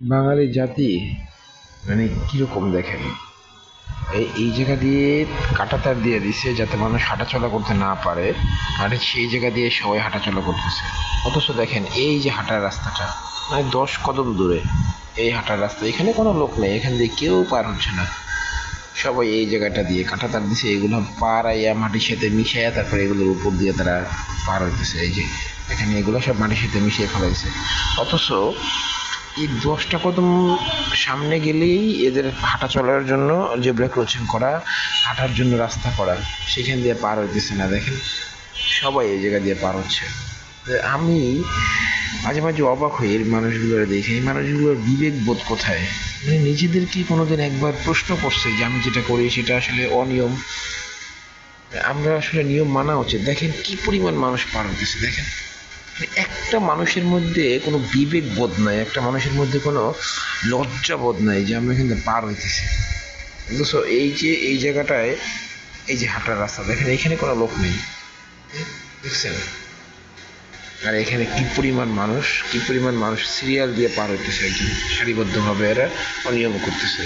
বাঙালি জাতি মানে কীরকম দেখেন? এই এই জায়গা দিয়ে কাঁটাতার দিয়ে দিছে যাতে মানুষ হাঁটাচলা করতে না পারে, আর সেই জায়গা দিয়ে সবাই হাঁটাচলা করতেছে। অথচ দেখেন, এই যে হাঁটার রাস্তাটা মানে দশ কদম দূরে, এই হাঁটার রাস্তা, এখানে কোনো লোক নেই, এখান দিয়ে কেউ পার হচ্ছে না। সবাই এই জায়গাটা দিয়ে কাঁটাতার দিছে, এগুলো পাড়াইয়া মাটির সাথে মিশাইয়া তারপরে এগুলোর উপর দিয়ে তারা পার হইতেছে। এই যে, এখানে এগুলো সব মাটির সাথে মিশিয়ে ফেলাইছে। অথচ এই দশটা কদম সামনে গেলেই এদের হাঁটা চলার জন্য জেব্রা ক্রসিং করা, হাঁটার জন্য রাস্তা করা, সেখান দিয়ে পার হইতেছে না। দেখেন, সবাই এই জায়গা দিয়ে পার হচ্ছে। আমি মাঝে মাঝে অবাক হই এই মানুষগুলোর দেখে। এই মানুষগুলোর বিবেক বোধ কোথায়? মানে নিজেদেরকে কোনোদিন একবার প্রশ্ন করছে যে আমি যেটা করি সেটা আসলে অনিয়ম? আমরা আসলে নিয়ম মানা উচিত। দেখেন, কি পরিমাণ মানুষ পার হতেছে দেখেন। একটা মানুষের মধ্যে কোনো বিবেক বোধ নাই, একটা মানুষের মধ্যে কোনো লজ্জা বোধ নাই যে আমরা কিন্তু পার হইতেছি। অথচ এই যে, এই জায়গাটায় এই যে হাঁটার রাস্তা, দেখেন এখানে কোনো লোক নেই। দেখছেন? আর এখানে কি পরিমাণ মানুষ, কি পরিমাণ মানুষ সিরিয়াল দিয়ে পার হইতেছে একজন সারিবদ্ধভাবে এরা অনিয়ম করতেছে।